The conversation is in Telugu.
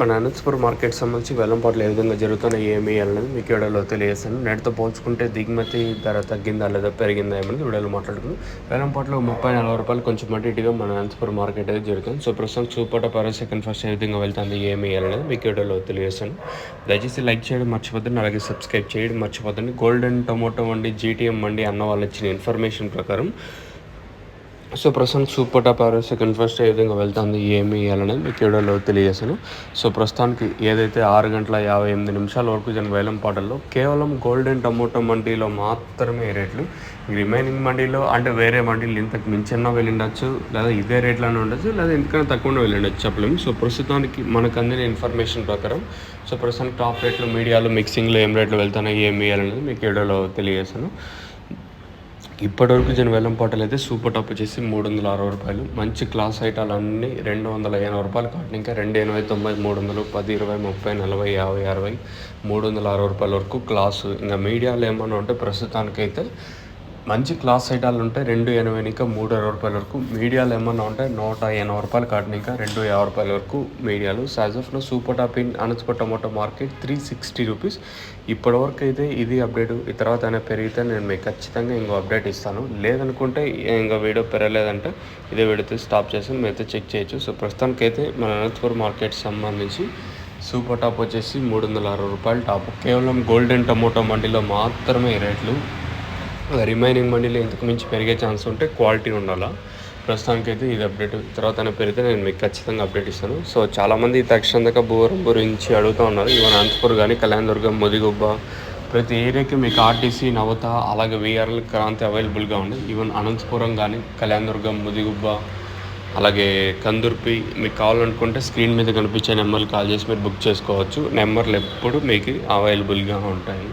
మన అనంతపురం మార్కెట్ సంబంధించి వెల్లంపాట్లు ఏ విధంగా జరుగుతున్నాయి ఏమి అనేది మీకు వీడియోలో తెలియజేస్తాను. నేటితో పోల్చుకుంటే దిగుమతి ధర తగ్గిందా లేదా పెరిగిందా ఏమనేది వీడియోలో మాట్లాడుకుందాం. వెల్లంపాట్లో ముప్పై నలభై రూపాయలు కొంచెం అటు ఇటుగా మన అనంతపురం మార్కెట్ అయితే జరుగుతుంది. సో ప్రస్తుతం సూపర్ పర్ సెకండ్ ఫస్ట్ ఏ విధంగా వెళ్తుంది ఏమి అనేది మీకు వీడియోలో తెలియజేస్తాను. దయచేసి లైక్ చేయడం మర్చిపోద్దండి అలాగే సబ్స్క్రైబ్ చేయడం మర్చిపోద్దండి. గోల్డెన్ టొమాటో వండి జీటీఎం వండి అన్న వాళ్ళు ఇచ్చిన ఇన్ఫర్మేషన్ ప్రకారం సో ప్రస్తుతానికి super top or second first ఏ విధంగా వెళ్తుంది ఏమి అనేది మీకు వీడియోలో తెలియజేశాను సో ప్రస్తుతానికి ఏదైతే ఆరు గంటల యాభై ఎనిమిది నిమిషాల వరకు జన వేలం పాటల్లో కేవలం గోల్డెన్ టమోటో మండీలో మాత్రమే రేట్లు. రిమైనింగ్ మండీలో అంటే వేరే మండీలు ఇంతకు మించిన వెళ్ళిండొచ్చు లేదా ఇదే రేట్లోనే ఉండొచ్చు లేదా ఇంతకన్నా తక్కువ వెళ్ళిండొచ్చు చెప్పలేము. సో ప్రస్తుతానికి మనకు అందిన ఇన్ఫర్మేషన్ ప్రకారం సో ప్రస్తుతానికి టాప్ రేట్లు మీడియాలో మిక్సింగ్లో ఏం రేట్లు వెళ్తున్నాయి ఏమి అనేది మీకు వీడియోలో తెలియజేశాను ఇప్పటివరకు జన వెల్లం పాటలు అయితే సూపర్ టాప్ వచ్చేసి మూడు వందల అరవై రూపాయలు. మంచి క్లాస్ ఐటాలు అన్నీ రెండు వందల ఎనభై రూపాయలు కాబట్టి ఇంకా రెండు ఎనభై తొంభై మూడు వందలు పది ఇరవై ముప్పై నలభై యాభై అరవై మూడు వందల అరవై రూపాయల వరకు క్లాసు. ఇంకా మీడియాలో ఏమన్నా ఉంటే ప్రస్తుతానికైతే మంచి క్లాస్ ఐటాలు ఉంటాయి రెండు ఎనభై ఇంకా మూడు అరవై రూపాయల వరకు. మీడియాలు ఏమన్నా ఉంటే నూట ఎనభై రూపాయలు కాటిన ఇంకా రెండు యాభై రూపాయల వరకు మీడియాలు. సాజ్ of super top in Anantapur tomato market three sixty rupees ఇప్పటివరకు అయితే ఇది అప్డేట్ ఈ తర్వాత అయినా పెరిగితే నేను మీకు ఖచ్చితంగా ఇంకో అప్డేట్ ఇస్తాను. లేదనుకుంటే ఇంకా వీడియో పెరగలేదంటే ఇదే వీడియోతో స్టాప్ చేసి మీరైతే చెక్ చేయొచ్చు. సో ప్రస్తుతానికి అయితే మన అనంతపురం మార్కెట్ సంబంధించి సూపర్ టాప్ వచ్చేసి మూడు వందల అరవై రూపాయలు టాప్ కేవలం గోల్డెన్ టమోటో మండీలో మాత్రమే రేట్లు. రిమైనింగ్ మనీలో ఇంతకు మించి పెరిగే ఛాన్స్ ఉంటే క్వాలిటీ ఉండాలా? ప్రస్తుతానికి అయితే ఇది అప్డేట్ తర్వాత పెరిగితే నేను మీకు ఖచ్చితంగా అప్డేట్ ఇస్తాను. సో చాలామంది తక్షణంగా బూరం గురించి అడుగుతూ ఉన్నారు. ఈవెన్ అనంతపూర్ కానీ కళ్యాణదుర్గం ముదిగుబ్బ ప్రతి ఏరియాకి మీకు ఆర్టీసీ నవత అలాగే వీఆర్ఎల్ క్రాంతి అవైలబుల్గా ఉంది. ఈవెన్ అనంతపురం కానీ కళ్యాణదుర్గం ముదిగుబ్బ అలాగే కందుర్పి మీకు కావాలనుకుంటే స్క్రీన్ మీద కనిపించే నెంబర్లు కాల్ చేసి మీరు బుక్ చేసుకోవచ్చు. నెంబర్లు ఎప్పుడు మీకు అవైలబుల్గా ఉంటాయి.